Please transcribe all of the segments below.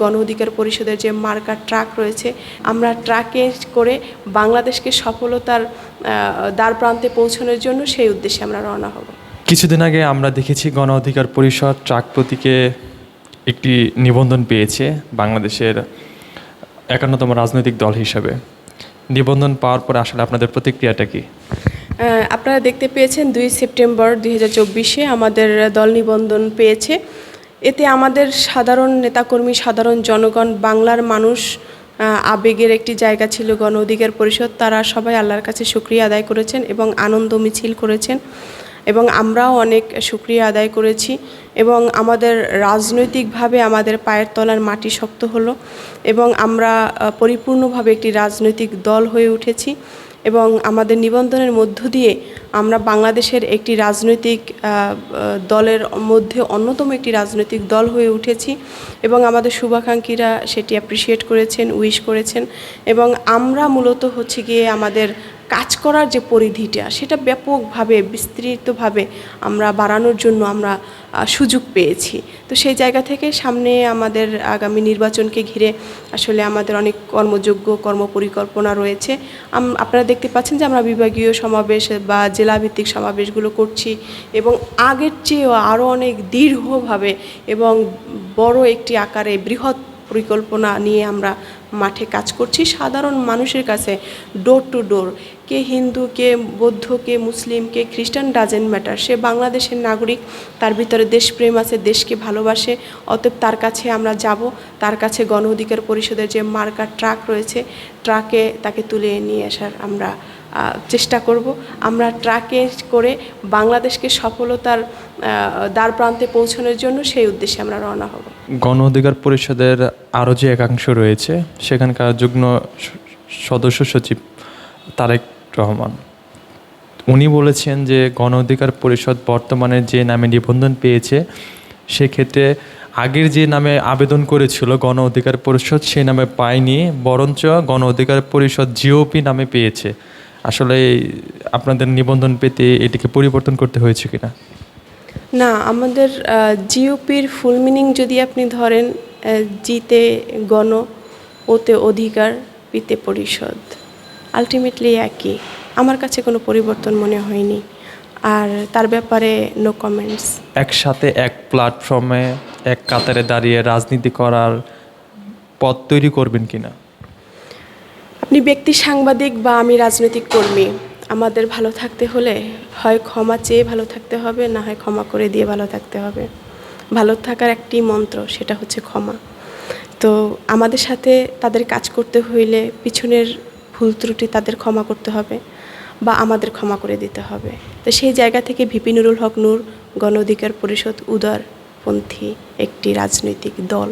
গণ অধিকার পরিষদের যে মার্কা ট্রাক রয়েছে আমরা ট্রাকে করে বাংলাদেশকে সফলতার দ্বার প্রান্তে পৌঁছানোর জন্য সেই উদ্দেশ্যে আমরা রওনা হব। কিছুদিন আগে আমরা দেখেছি গণ অধিকার পরিষদ ট্রাক প্রতীকে একটি নিবন্ধন পেয়েছে বাংলাদেশের একান্নতম রাজনৈতিক দল হিসাবে। নিবন্ধন পাওয়ার পর আসলে আপনাদের প্রতিক্রিয়াটা কি? আপনারা দেখতে পেয়েছেন দুই সেপ্টেম্বর দুই হাজার চব্বিশে আমাদের দল নিবন্ধন পেয়েছে। এতে আমাদের সাধারণ নেতাকর্মী, সাধারণ জনগণ, বাংলার মানুষ আবেগের একটি জায়গা ছিল গণ অধিকার পরিষদ। তারা সবাই আল্লাহর কাছে সুক্রিয়া আদায় করেছেন এবং আনন্দ মিছিল করেছেন এবং আমরাও অনেক সুক্রিয়া আদায় করেছি এবং আমাদের রাজনৈতিকভাবে আমাদের পায়ের তলার মাটি শক্ত হলো এবং আমরা পরিপূর্ণভাবে একটি রাজনৈতিক দল হয়ে উঠেছি। এবং আমাদের নিবন্ধনের মধ্য দিয়ে আমরা বাংলাদেশের একটি রাজনৈতিক দলের মধ্যে অন্যতম একটি রাজনৈতিক দল হয়ে উঠেছি এবং আমাদের শুভাকাঙ্ক্ষীরা সেটি অ্যাপ্রিসিয়েট করেছেন উইশ করেছেন এবং আমরা মূলত হচ্ছে গিয়ে আমাদের কাজ করার যে পরিধিটা, সেটা ব্যাপকভাবে, বিস্তৃতভাবে আমরা বাড়ানোর জন্য আমরা সুযোগ পেয়েছি। তো সেই জায়গা থেকে সামনে আমাদের আগামী নির্বাচনকে ঘিরে আসলে আমাদের অনেক কর্মযোগ্য কর্মপরিকল্পনা রয়েছে। আপনারা দেখতে পাচ্ছেন যে আমরা বিভাগীয় সমাবেশ বা জেলাভিত্তিক সমাবেশগুলো করছি এবং আগের চেয়েও আরও অনেক দীর্ঘভাবে এবং বড় একটি আকারে বৃহৎ পরিকল্পনা নিয়ে আমরা মাঠে কাজ করছি। সাধারণ মানুষের কাছে ডোর টু ডোর কে হিন্দু, কে বৌদ্ধ, কে মুসলিম, কে খ্রিস্টান ডাজেন্ট ম্যাটার সে বাংলাদেশের নাগরিক, তার ভিতরে দেশপ্রেম আছে, দেশকে ভালোবাসে, অতএব তার কাছে আমরা যাব। তার কাছে গণ অধিকার পরিষদের যে মার্কা ট্রাক রয়েছে ট্রাকে তাকে তুলে নিয়ে আসার আমরা চেষ্টা করব। আমরা ট্রাকে করে বাংলাদেশকে সফলতার দ্বার প্রান্তে পৌঁছানোর জন্য সেই উদ্দেশ্যে আমরা রওনা হব। গণ অধিকার পরিষদের আরও যে একাংশ রয়েছে, সেখানকার যুগ্ম সদস্য সচিব তারেক রহমান। উনি বলেছেন যে গণ অধিকার পরিষদ বর্তমানে যে নামে নিবন্ধন পেয়েছে, সেক্ষেত্রে আগের যে নামে আবেদন করেছিল গণ অধিকার পরিষদ, সেই নামে পায়নি, বরঞ্চ গণ অধিকার পরিষদ জিওপি নামে পেয়েছে। আসলে আপনাদের নিবন্ধন পেতে এটিকে পরিবর্তন করতে হয়েছে কিনা? না আমাদের জিওপির ফুল মিনিং যদি আপনি ধরেন জিতে গণ ওতে অধিকার পিতে পরিষদ আলটিমেটলি একই। আমার কাছে কোনো পরিবর্তন মনে হয়নি। আর তার ব্যাপারে নো কমেন্টস একসাথে এক প্ল্যাটফর্মে এক কাতারে দাঁড়িয়ে রাজনীতি করার পথ তৈরি করবেন কিনা? আপনি ব্যক্তি, সাংবাদিক বা আমি রাজনৈতিক কর্মী, আমাদের ভালো থাকতে হলে হয় ক্ষমা চেয়ে ভালো থাকতে হবে, না হয় ক্ষমা করে দিয়ে ভালো থাকতে হবে। ভালো থাকার একটি মন্ত্র, সেটা হচ্ছে ক্ষমা। তো আমাদের সাথে তাদের কাজ করতে হইলে পিছনের ভুল ত্রুটি তাদের ক্ষমা করতে হবে বা আমাদের ক্ষমা করে দিতে হবে। তো সেই জায়গা থেকে ভিপি নুরুল হক নূর, গণ অধিকার পরিষদ উদারপন্থী একটি রাজনৈতিক দল।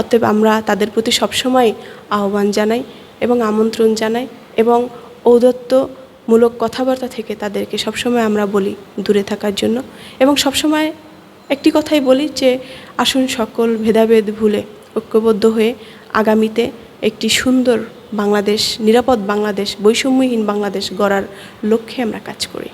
অতএব আমরা তাদের প্রতি সবসময় আহ্বান জানাই এবং আমন্ত্রণ জানাই এবং ঔদত্তমূলক কথাবার্তা থেকে তাদেরকে সবসময় আমরা বলি দূরে থাকার জন্য। এবং সবসময় একটি কথাই বলি যে, আসুন সকল ভেদাভেদ ভুলে ঐক্যবদ্ধ হয়ে আগামীতে একটি সুন্দর বাংলাদেশ, নিরাপদ বাংলাদেশ, বৈষম্যহীন বাংলাদেশ গড়ার লক্ষ্যে আমরা কাজ করি।